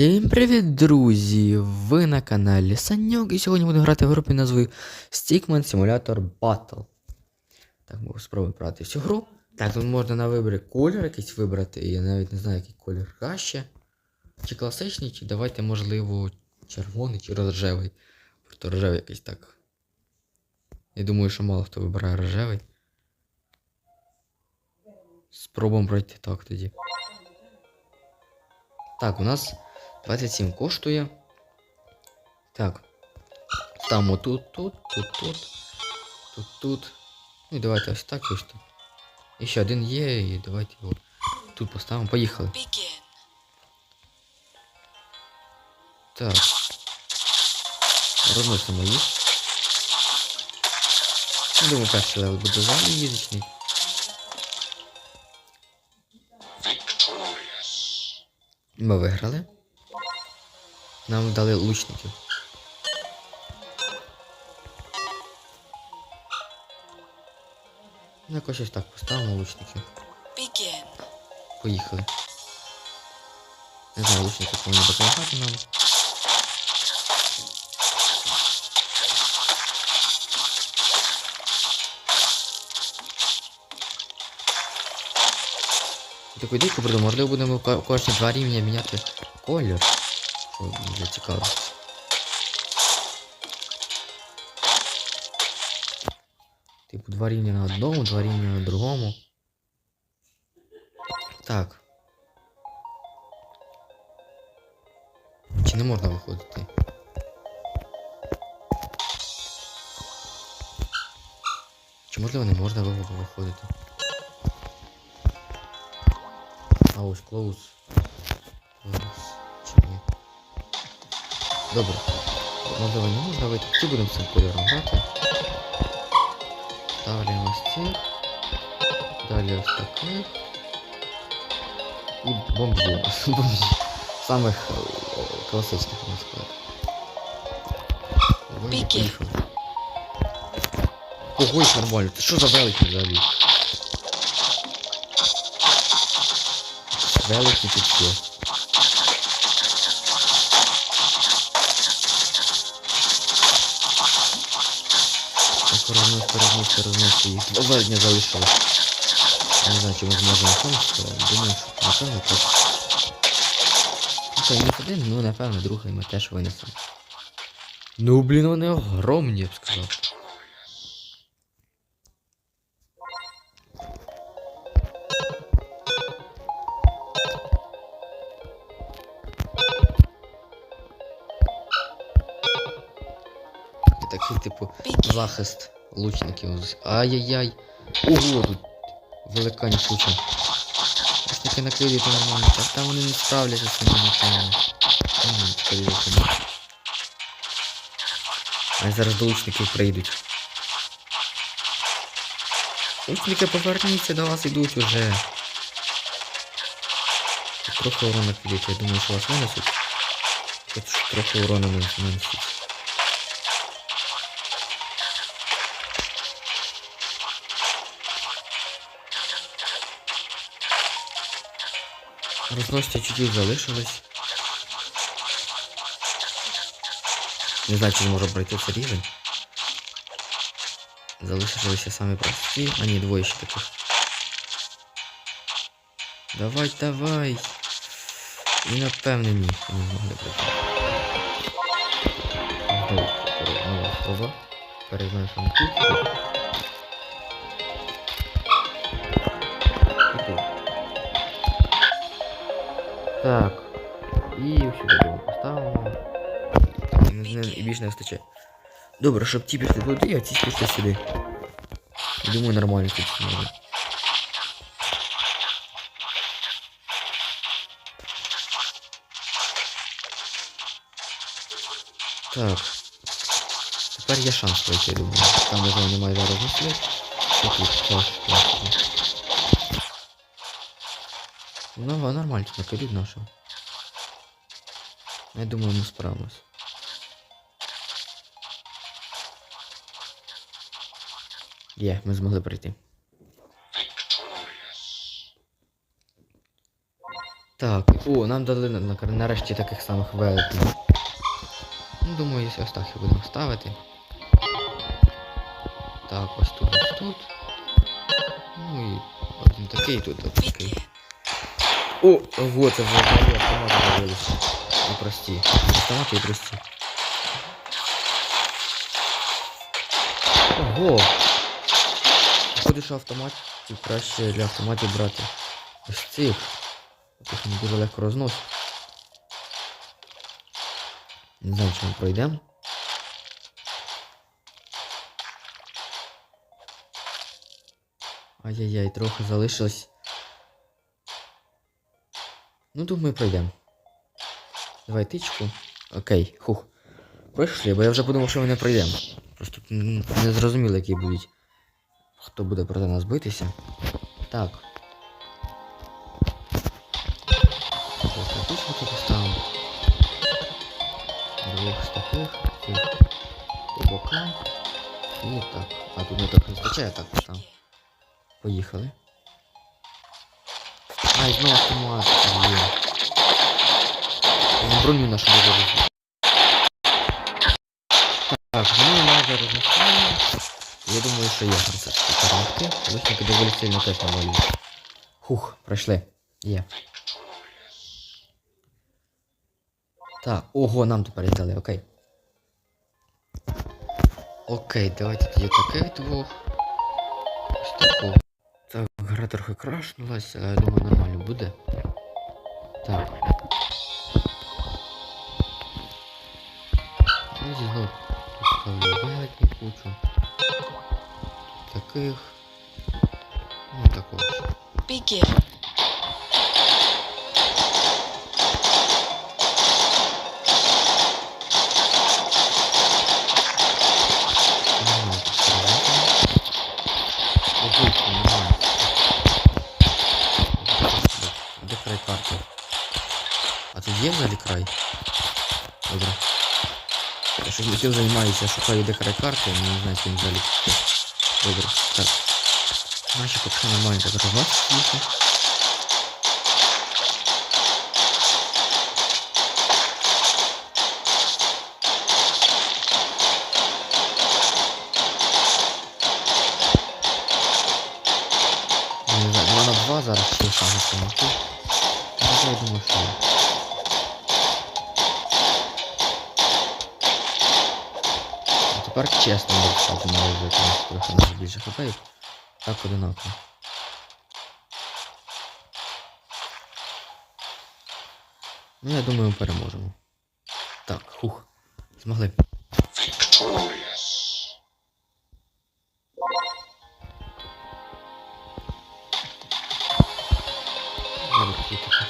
Всім привіт, друзі! Ви на каналі Саньок, і сьогодні буду грати в групі назвою Stickman Simulator Battle. Так, ми спробуємо брати цю гру. Так, тут можна на виборі колір якийсь вибрати, я навіть не знаю, який колір краще. Чи класичний, чи давайте, можливо, червоний чи рожевий. Просто рожевий якийсь так. Я думаю, що мало хто вибирає рожевий. Спробуємо пройти так тоді. Так, у нас 27 коштує. Так. Ставимо тут, тут, тут, тут, тут, тут. Ну і давайте ось так і ось тут. І ще один є, і давайте його тут поставимо. Поїхали. Begin. Так. Розносимо їх. Я думаю, перший левел буде взагалі Ми виграли. Нам дали лучників. Ну, якось щось так поставимо лучників. Begin. Поїхали. Не знаю, лучники повинні допомагати нам. Таку ідейку придумав, можливо будемо кожні два рівня міняти колір. Що дуже цікаво. Типу два рівня на одному, два рівня на другому. Так. Чи не можна виходити? Чи можливо не можна виходити? А ось close. Close. Чи ні? Добре. Можливо не можна вийти. Чи будемо цим кольором грати? Ставлю ось ці. Далі ось такий. І бомбі. бомбі. Самих е, класичних, можна сказати. Ой, Піки. поїхали. Ого, їх нормально. Ти що за великий взагалі? Все. Так, рознос, рознос, рознос їх. Дня залишилось. Я не знаю, чи ми зможемо помсти, думаю, що напевно так. Ну, це не один, ну напевно, другий ми теж винесемо. Ну, блін, вони огромні, я б сказав. Захист лучників. Ай-яй-яй. Ого, тут великані куча. Лучники накрили то нормально. Так там вони не справляться з напевно. Ага. А зараз до лучників прийдуть. Лучники, поверніться, до вас йдуть уже. Трохи урона підуть, я думаю, що вас винесуть. Тут трохи урона не Розносця чуть-чуть залишилось. Не знаю, чи зможу пройти цей рівень. Залишилися самі прості. А ні, двоє ще таких. Давай, давай. І напевне ні. Не змогли пройти. Нова слова. Тут. Так. І сюди його поставимо. І, не- і більше не вистачає. Добре, щоб ті пішли туди, а ці пішли сюди. Думаю, нормально тут. Так. Тепер є шанс пройти, думаю. Там вже немає зараз мислі. Тут теж класно. Ну, Ну, Воно нормально таке відношу. Я думаю, ми справимось. Є, е, ми змогли прийти. Так, о, нам дали нарешті таких самих великів. Ну, Думаю, ось так будемо ставити. Так, ось тут, ось тут. Ну і один такий тут, ось такий. О, ого, це вже взагалі автомати з'явилися. І прості. Автомати і. Ого! Що автоматів краще для автоматів брати. Ось цих. Їх не дуже легко розносить. Не знаю, чи ми пройдемо. Ай-яй-яй, трохи залишилось. Ну, думаю, пройдемо. Давай тичку. Окей, хух. Пройшли, бо я вже подумав, що ми не пройдемо. Просто не зрозуміло, які будуть. Хто буде проти нас битися. Так. Тичку тут поставимо. Двох таких. Бокам. І так. А тут не так не вистачає, так поставимо. Поїхали. Ай, знову автомат. Блін. Броню нашу розбити. Так, ну майже розміщаємо. Я думаю, що є таки перемогти. Лучники доволі сильно теж навалюють. Хух, пройшли. Є. Так, ого, нам тепер віддали, окей. Окей, давайте тоді таких двох. Ось. Гра трохи крашнулась, але я думаю нормально буде. Так. Ну, знову поставлю великий кучу. Таких. Ну, такого ж. Є взагалі край? Добре. Я щось тим займаюся, шукаю де карти, не знаю, чи він взагалі. Добре, так. Наші поки нормально так розносять їх. Я Не знаю, 2 на 2 зараз я думаю, що. Тепер чесно буду стати має бути, тому що трохи нас більше хапають. Так одинаково. Ну, я думаю, ми переможемо. Так, хух. Змогли. victorious.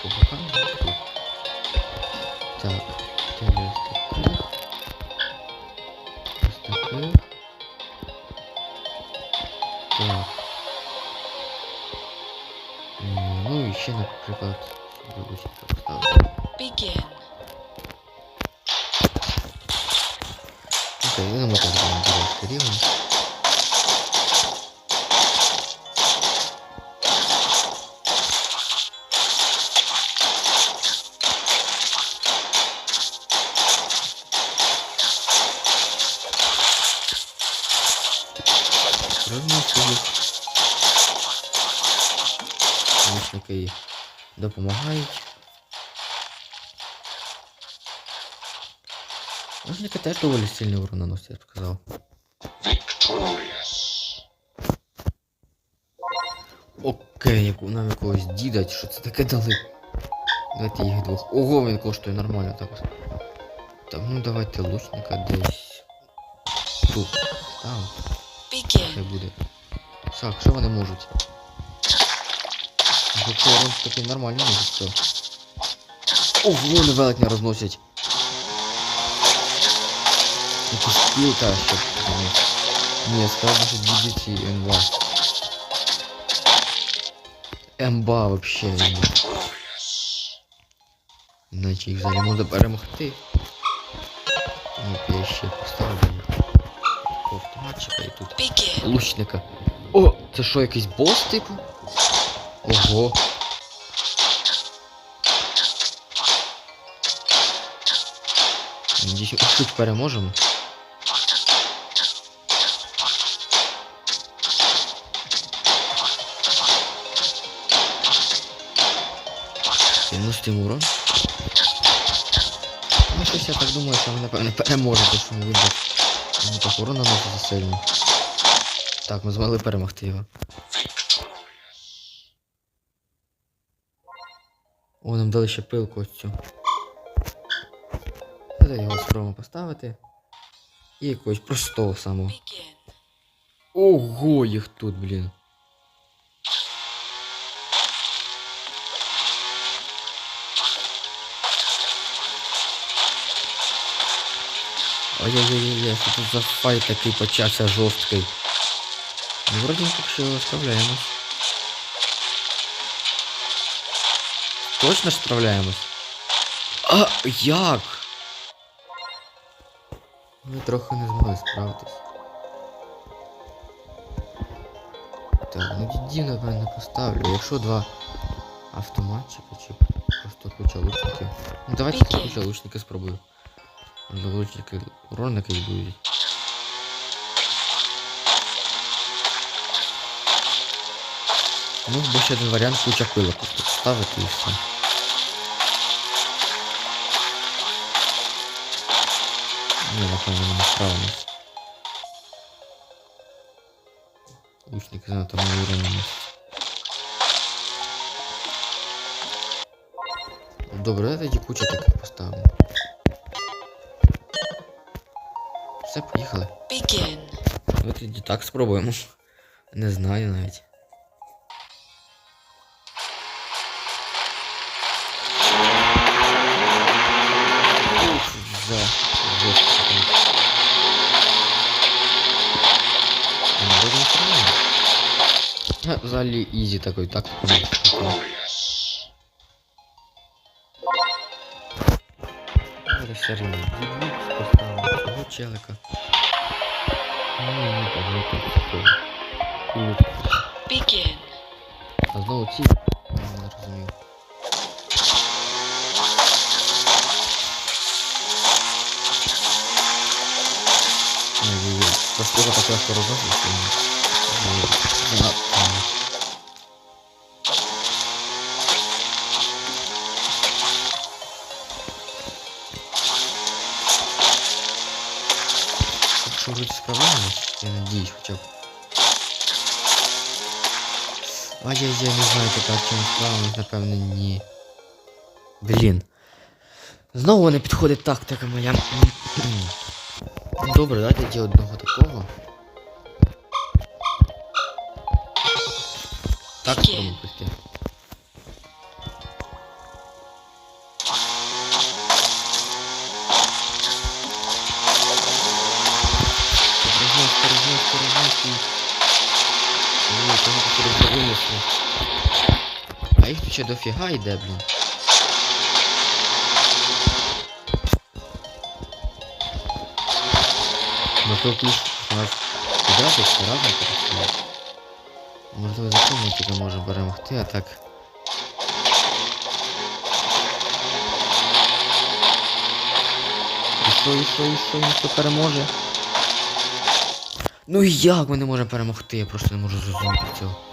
По. Тут. Так, ще, наприклад, сюди лучника. Begin. Так будемо ділити рівно. Розносить їх. Лучники їх допомагають. Лучники теж доволі сильний урон наносять, я б сказав. Окей, яку нам якогось діда, що це таке дали? Давайте їх двох. Ого, він коштує нормально так ось. Так, ну давайте лучника десь. Тут. Там, Begin. буде. Так, що вони можуть? Якщо урон такий нормальний можуть, то. Ого, вони велетня розносять. Якийсь спілка, щоб. вони- Ні, сказав, що DDT М2. Емба вообще емба. Victorious. Іначе їх взагалі можна перемогти. Ну, я ще поставлю їх. Такого автоматчика і тут Begin. лучника. О, це що, якийсь бос, типу? Ого. Тут переможемо. Тим урон. Ну щось я так думаю, що ми напевно переможемо, що ми вибір. Ну так урон наносить сильно. Так, ми змогли перемогти його. О, нам дали ще пилку ось цю. Давайте його спробуємо поставити. І якогось простого самого. Ого, їх тут, блін. Ой-ой-ой, що тут за файт такий почався жорсткий. Ну, вроді поки що справляємось. Точно ж справляємось? А, як? Ми трохи не змогли справитись. Так, ну дідів, напевно, поставлю. Якщо два автоматчика чи просто куча лучників. Ну давайте куча лучники спробую. Можливо, лучники урон якийсь будуть. Ну, бо ще один варіант куча пилок просто ставити і все. Напевно, не справимось. Лучники занадто мало урону. Добре, давайте тоді куча таких поставимо. Все, поїхали. Begin. Давайте тоді так спробуємо. Не знаю навіть. Ух, Ха, Взагалі ізі такой, так? Victorious. Зараз все рівно. Дебют поставимо цього челика. Ну, не так, не так, такого. Кулик. Begin. А знову ці? Я не розумію. Ой-ой-ой. Просто його так легко розносить, що він... ну, занадто. Якщо вроді справляємось, я. Ай-яй-яй, не знаю тепер, чи ми справимось, напевно, ні. Блін. Знову не підходить тактика моя. Добре, давайте тоді одного такого. Так, Окей. Тут. А їх тут ще дофіга йде, блін. Ну ключ у нас все разом перестоять. Можливо, за цьому тільки може перемогти, а так. І що, і що, і що, що переможе? Ну як ми не можемо перемогти? Я просто не можу зрозуміти цього.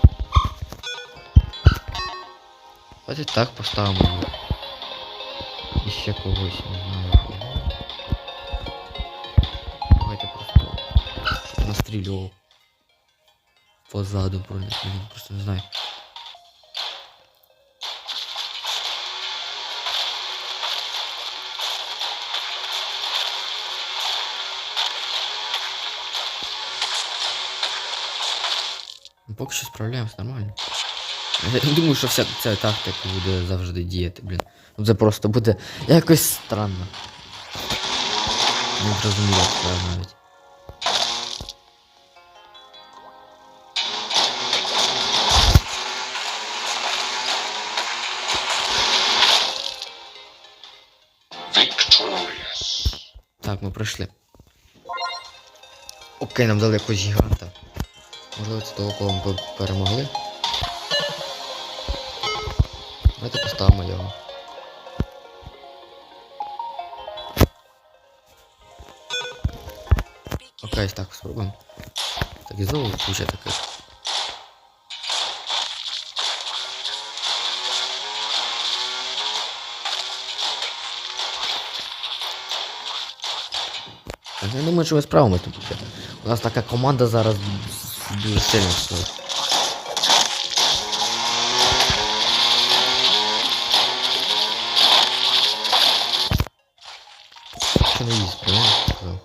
Давайте так поставимо його. І ще когось, не знаю. Давайте просто щоб настрілював. Позаду про просто не знаю. Ну, Поки що справляємось нормально. Я думаю, що вся ця тактика буде завжди діяти, блін. Ну це просто буде якось странно. Не зрозуміло це навіть. Так, ми пройшли. Окей, нам дали якогось гіганта. Можливо, це того, кого ми перемогли. Поставимо його. Чекай, так, спробуємо. Так і знову куча таких. Я думаю, що ми справимось тут. У нас така команда зараз дуже сильна. Що... не їсть, правильно я сказав?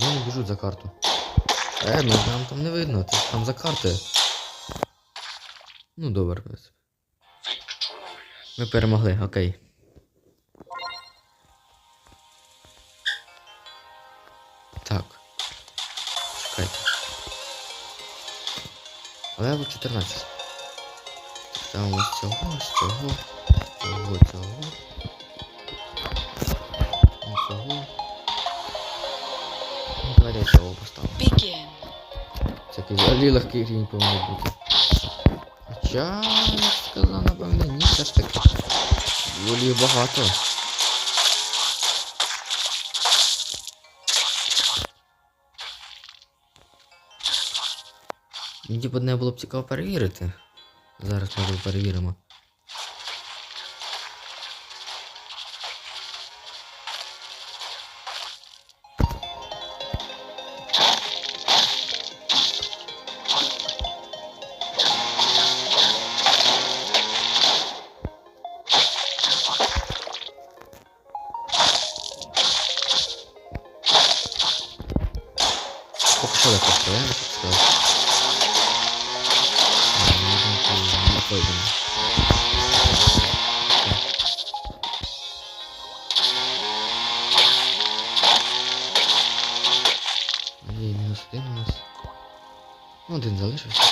Ну, не біжуть за карту. Е, ну нам там не видно, ж там за карти. Ну добре. Ми перемогли, окей. Так. Чекайте. Лево 14. Там ось цього, ось цього, цього, цього. Цього. Давайте цього поставимо. Begin. Це взагалі легкий рівень повинен бути. Хоча, я б сказав, напевно, ні, все ж таки. Волі багато. Мені типу не було б цікаво перевірити. Зараз ми перевіримо. Один у нас. Ну, один залишився.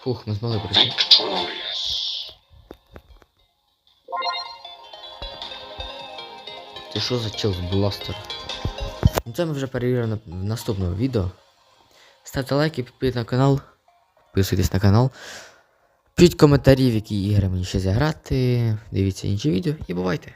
Фух, ми змогли. Victorious. Ти що за чел з бластер? Ну це ми вже перевіримо в наступному відео. Ставте лайки, підписуйтесь на канал. Підписуйтесь на канал. Пишіть коментарі, в які ігри мені ще зіграти. Дивіться інші відео і бувайте!